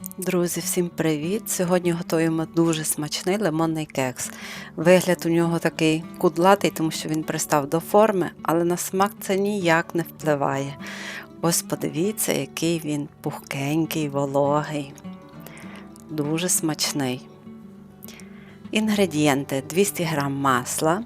Друзі, всім привіт! Сьогодні готуємо дуже смачний лимонний кекс. Вигляд у нього такий кудлатий, тому що він пристав до форми, але на смак це ніяк не впливає. Ось подивіться, який він пухкенький, вологий, дуже смачний. Інгредієнти: 200 г масла,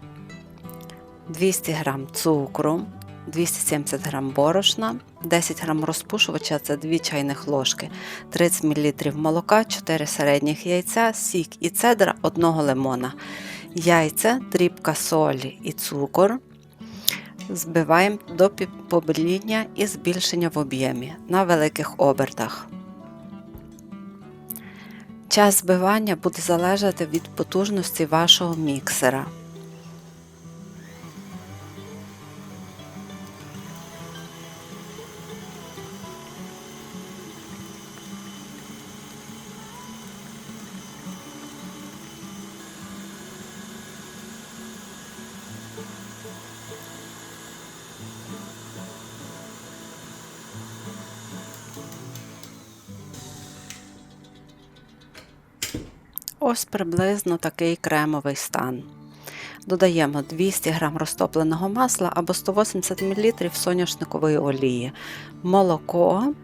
200 г цукру, 270 г борошна, 10 г розпушувача це 2 чайних ложки, 30 мл молока, 4 середніх яйця, сік і цедра одного лимона, яйця, дрібка солі і цукор. Збиваємо до побеління і збільшення в об'ємі на великих обертах. Час збивання буде залежати від потужності вашого міксера. Ось приблизно такий кремовий стан. Додаємо 200 г розтопленого масла або 180 мл соняшникової олії, молоко,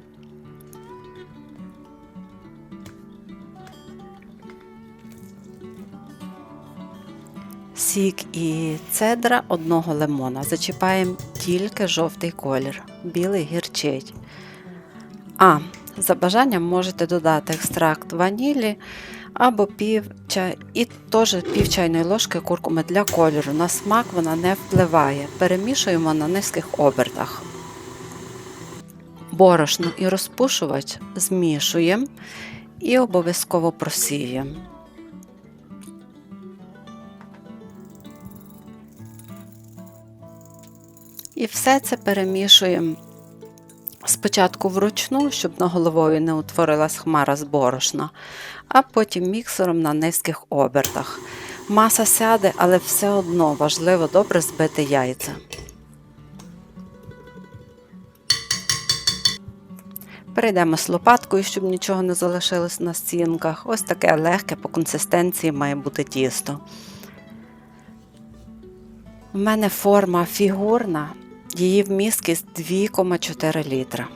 сік і цедра одного лимона. Зачіпаємо тільки жовтий колір, білий гірчить. А, за бажанням можете додати екстракт ванілі або пів чай, і теж пів чайної ложки куркуми для кольору. На смак вона не впливає. Перемішуємо на низьких обертах. Борошно і розпушувач змішуємо і обов'язково просіюємо. І все це перемішуємо спочатку вручну, щоб на головою не утворилась хмара з борошна, а потім міксером на низьких обертах. Маса сяде, але все одно важливо добре збити яйця. Перейдемо з лопаткою, щоб нічого не залишилось на стінках. Ось таке легке по консистенції має бути тісто. У мене форма фігурна, її вмісткість 2,4 літра.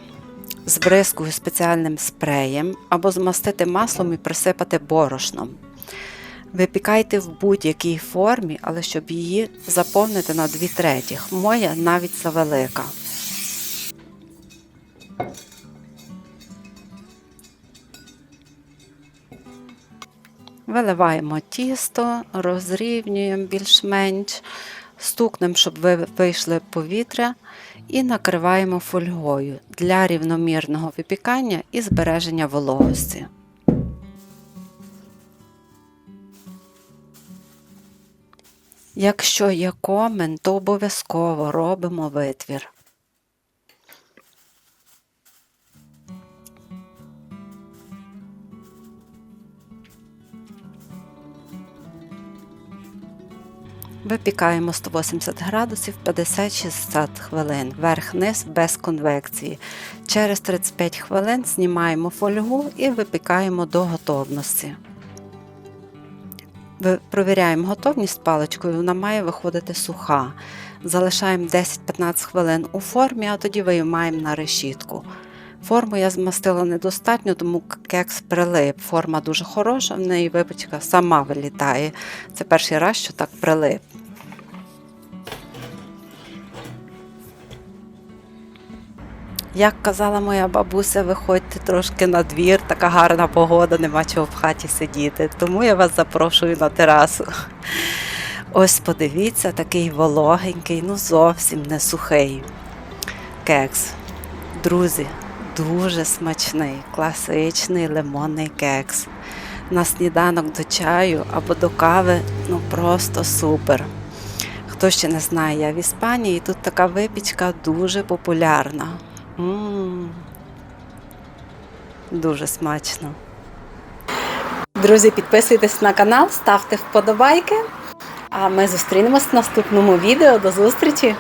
Збризкую спеціальним спреєм або змастити маслом і присипати борошном. Випікайте в будь-якій формі, але щоб її заповнити на 2 третіх. Моя навіть завелика. Виливаємо тісто, розрівнюємо більш-менш, стукнемо, щоб вийшли повітря, і накриваємо фольгою для рівномірного випікання і збереження вологості. Якщо є комен, то обов'язково робимо витвір. Випікаємо 180 градусів 50-60 хвилин, верх-низ без конвекції. Через 35 хвилин знімаємо фольгу і випікаємо до готовності. Провіряємо готовність паличкою, вона має виходити суха. Залишаємо 10-15 хвилин у формі, а тоді виймаємо на решітку. Форму я змастила недостатньо, тому кекс прилип. Форма дуже хороша, в неї випічка сама вилітає. Це перший раз, що так прилип. Як казала моя бабуся, виходьте трошки на двір, така гарна погода, нема чого в хаті сидіти. Тому я вас запрошую на терасу. Ось подивіться, такий вологенький, ну зовсім не сухий кекс. Друзі, дуже смачний, класичний лимонний кекс. На сніданок до чаю або до кави ну просто супер. Хто ще не знає, я в Іспанії, тут така випічка дуже популярна. М-м-м. Дуже смачно. Друзі, підписуйтесь на канал, ставте вподобайки. А ми зустрінемось в наступному відео. До зустрічі!